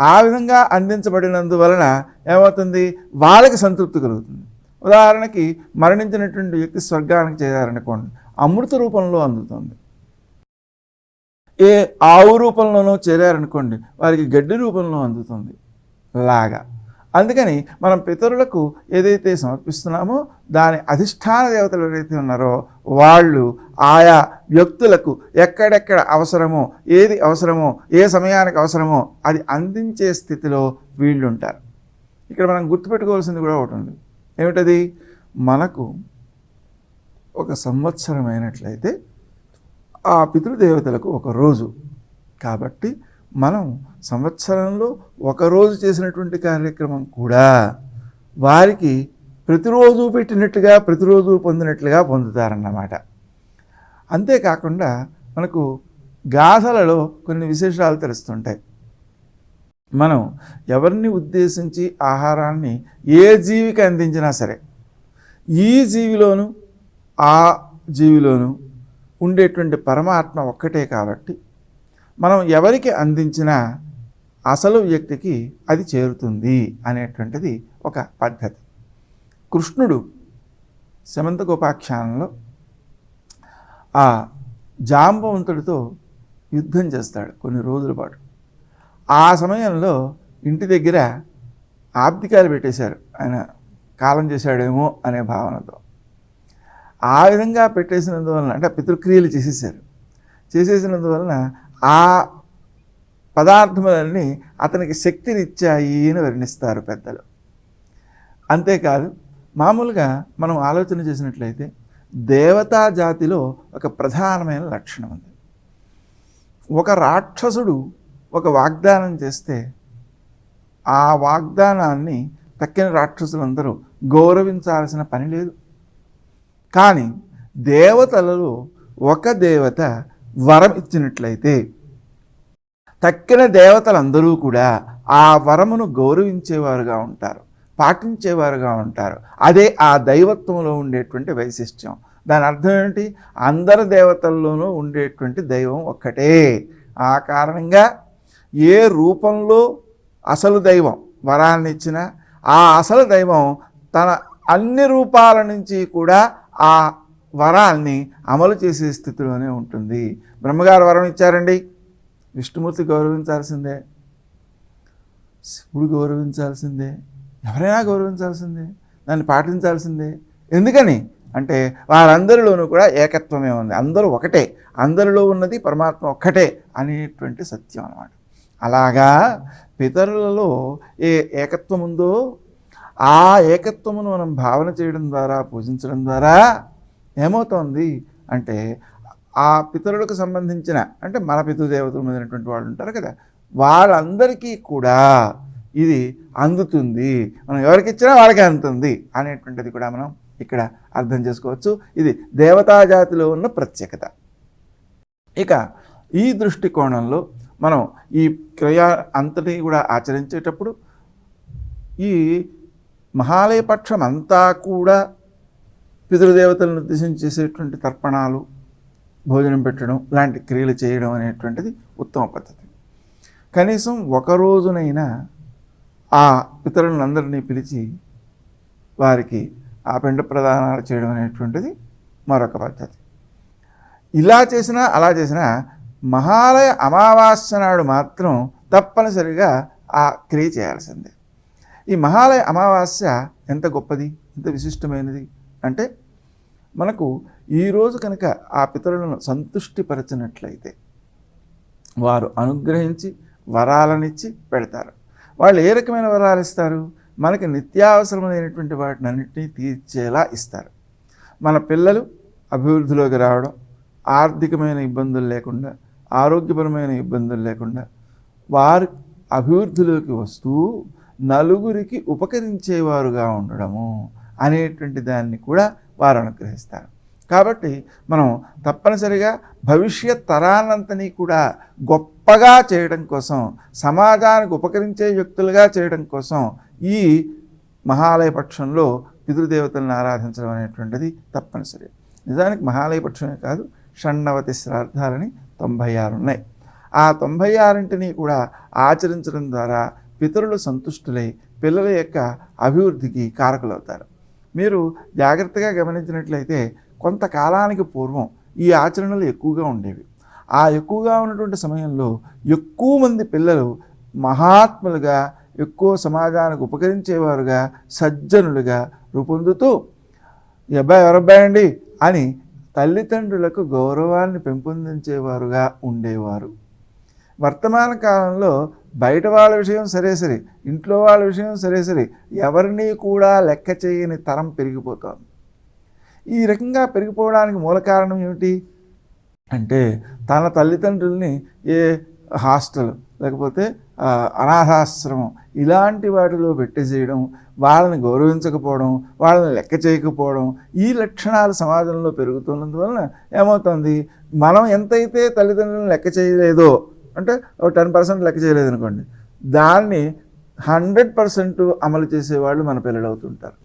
ఆ విధంగా అందించబడినందువలన ఏమవుతుంది? వాళ్ళకి సంతృప్తి కలుగుతుంది. ఉదాహరణకి మరణించినటువంటి వ్యక్తి స్వర్గానికి చేరారనుకోండి అమృత రూపంలో అందుతుంది. ఏ ఆవు రూపంలోనో చేరారనుకోండి వారికి గడ్డి రూపంలో అందుతుంది. లాగా. అందుకని మనం పితరులకు ఏదైతే సమర్పిస్తున్నామో దాని అధిష్టాన దేవతలు ఎవరైతే ఉన్నారో వాళ్ళు ఆయా వ్యక్తులకు ఎక్కడెక్కడ అవసరమో ఏది అవసరమో ఏ సమయానికి అవసరమో అది అందించే స్థితిలో వీళ్ళు ఉంటారు ఇక్కడ మనం గుర్తుపెట్టుకోవాల్సింది కూడా ఒకటి ఉంది. ఏమిటది? మనకు ఒక సంవత్సరం అయినట్లయితే ఆ పితృదేవతలకు ఒక రోజు. కాబట్టి మనం సంవత్సరంలో ఒకరోజు చేసినటువంటి కార్యక్రమం కూడా వారికి ప్రతిరోజు పెట్టినట్టుగా ప్రతిరోజు పొందినట్లుగా పొందుతారన్నమాట. అంతేకాకుండా మనకు గాథలలో కొన్ని విశేషాలు తెలుస్తుంటాయి. మనం ఎవరిని ఉద్దేశించి ఆహారాన్ని ఏ జీవికి అందించినా సరే ఈ జీవిలోను ఆ జీవిలోను ఉండేటువంటి పరమాత్మ ఒక్కటే కాబట్టి మనం ఎవరికి అందించినా అసలు వ్యక్తికి అది చేరుతుంది అనేటువంటిది ఒక పద్ధతి. కృష్ణుడు శమంతగోపాఖ్యానంలో ఆ జాంబవంతుడితో యుద్ధం చేస్తాడు కొన్ని రోజుల పాటు. ఆ సమయంలో ఇంటి దగ్గర ఆబ్దికాలు పెట్టేశారు. ఆయన కాలం చేశాడేమో అనే భావనతో. ఆ విధంగా పెట్టేసినందువలన అంటే పితృక్రియలు చేసేసారు చేసేసినందువలన ఆ పదార్థములన్నీ అతనికి శక్తినిచ్చాయి అని వర్ణిస్తారు పెద్దలు. అంతేకాదు మామూలుగా మనం ఆలోచన చేసినట్లయితే దేవతా జాతిలో ఒక ప్రధానమైన లక్షణం ఉంది. ఒక రాక్షసుడు ఒక వాగ్దానం చేస్తే ఆ వాగ్దానాన్ని తక్కిన రాక్షసులందరూ గౌరవించాల్సిన పని లేదు. కానీ దేవతలలో ఒక దేవత వరం ఇచ్చినట్లయితే తక్కిన దేవతలందరూ కూడా ఆ వరమును గౌరవించేవారుగా ఉంటారు. పాటించేవారుగా ఉంటారు. అదే ఆ దైవత్వంలో ఉండేటువంటి వైశిష్ట్యం. దాని అర్థం ఏంటి అందరి దేవతల్లోనూ ఉండేటువంటి దైవం ఒక్కటే. ఆ కారణంగా ఏ రూపంలో అసలు దైవం వరాన్ని ఇచ్చినా ఆ అసలు దైవం తన అన్ని రూపాల నుంచి కూడా ఆ వరాల్ని అమలు చేసే స్థితిలోనే ఉంటుంది. బ్రహ్మగారు వరం ఇచ్చారండి. విష్ణుమూర్తి గౌరవించాల్సిందే. శివుడు గౌరవించాల్సిందే. ఎవరైనా గౌరవించాల్సిందే దాన్ని పాటించాల్సిందే. ఎందుకని? అంటే వారందరిలోనూ కూడా ఏకత్వమే ఉంది. అందరూ ఒకటే. అందరిలో ఉన్నది పరమాత్మ ఒక్కటే అనేటువంటి సత్యం అన్నమాట. అలాగా పితరులలో ఏ ఏకత్వం ఉందో ఆ ఏకత్వమును మనం భావన చేయడం ద్వారా పూజించడం ద్వారా ఏమవుతోంది? అంటే ఆ పితరులకు సంబంధించిన అంటే మన పితృదేవతల మీదటువంటి వాళ్ళు ఉంటారు కదా వాళ్ళందరికీ కూడా ఇది అందుతుంది. మనం ఎవరికి ఇచ్చినా వాళ్ళకి అందుతుంది అనేటువంటిది కూడా మనం ఇక్కడ అర్థం చేసుకోవచ్చు. ఇది దేవతా జాతిలో ఉన్న ప్రత్యేకత. ఇక ఈ దృష్టికోణంలో మనం ఈ క్రియ అంతటి కూడా ఆచరించేటప్పుడు ఈ మహాలయ పక్షం అంతా కూడా పితృదేవతలను ఉద్దేశించి చేసేటువంటి తర్పణాలు భోజనం పెట్టడం లాంటి క్రియలు చేయడం అనేటువంటిది ఉత్తమ పద్ధతి. కనీసం ఒక రోజునైనా ఆ పితరులందరినీ పిలిచి వారికి ఆ పిండ ప్రదానాలు చేయడం అనేటువంటిది మరొక పద్ధతి. ఇలా చేసినా అలా చేసినా మహాలయ అమావాస్య నాడు మాత్రం తప్పనిసరిగా ఆ క్రియ చేయాల్సిందే. ఈ మహాలయ అమావాస్య ఎంత గొప్పది? ఎంత విశిష్టమైనది? అంటే మనకు ఈరోజు కనుక ఆ పితరులను సంతుష్టిపరచినట్లయితే వారు అనుగ్రహించి వరాలనిచ్చి పెడతారు వాళ్ళు ఏ రకమైన వరాలు ఇస్తారు? మనకి నిత్యావసరమైనటువంటి వాటిని అన్నింటినీ తీర్చేలా ఇస్తారు. మన పిల్లలు అభివృద్ధిలోకి రావడం ఆర్థికమైన ఇబ్బందులు లేకుండా ఆరోగ్యపరమైన ఇబ్బందులు లేకుండా వారు అభివృద్ధిలోకి వస్తూ నలుగురికి ఉపకరించేవారుగా ఉండడము అనేటువంటి దాన్ని కూడా వారు అనుగ్రహిస్తారు. కాబట్టి మనం తప్పనిసరిగా భవిష్యత్ తరాలంతని కూడా గొప్పగా చేయడం కోసం సమాజానికి ఉపకరించే వ్యక్తులుగా చేయడం కోసం ఈ మహాలయ పక్షంలో పితృదేవతలను ఆరాధించడం అనేటువంటిది తప్పనిసరి. నిజానికి మహాలయ పక్షమే కాదు షణ్ణవతి శ్రార్థాలని తొంభై ఆరు ఉన్నాయి ఆ తొంభై ఆరింటిని కూడా ఆచరించడం ద్వారా పితరులు సంతుష్టులై పిల్లల యొక్క అభివృద్ధికి కారకులవుతారు. మీరు జాగ్రత్తగా గమనించినట్లయితే కొంతకాలానికి పూర్వం ఈ ఆచరణలు ఎక్కువగా ఉండేవి. ఆ ఎక్కువగా ఉన్నటువంటి సమయంలో ఎక్కువ మంది పిల్లలు మహాత్ములుగా ఎక్కువ సమాజానికి ఉపకరించేవారుగా సజ్జనులుగా రూపొందుతూ ఈ అబ్బాయి ఎవరబ్బాయి అండి? అని తల్లిదండ్రులకు గౌరవాన్ని పెంపొందించేవారుగా ఉండేవారు. వర్తమాన కాలంలో బయట వాళ్ళ విషయం సరే సరే ఇంట్లో వాళ్ళ విషయం సరే సరే ఎవరిని కూడా లెక్క చేయని తరం పెరిగిపోతుంది. ఈ రకంగా పెరిగిపోవడానికి మూల కారణం ఏమిటి? అంటే తన తల్లిదండ్రుల్ని ఏ హాస్టల్ లేకపోతే అనాథాశ్రమం ఇలాంటి వాటిలో పెట్టేసేయడం వాళ్ళని గౌరవించకపోవడం వాళ్ళని లెక్క చేయకపోవడం ఈ లక్షణాలు సమాజంలో పెరుగుతున్నందువలన ఏమవుతుంది? మనం ఎంతైతే తల్లిదండ్రులను లెక్క చేయలేదో అంటే ఒక టెన్ పర్సెంట్ లెక్క చేయలేదు అనుకోండి దాన్ని హండ్రెడ్ పర్సెంట్ అమలు చేసేవాళ్ళు మన పిల్లలు అవుతుంటారు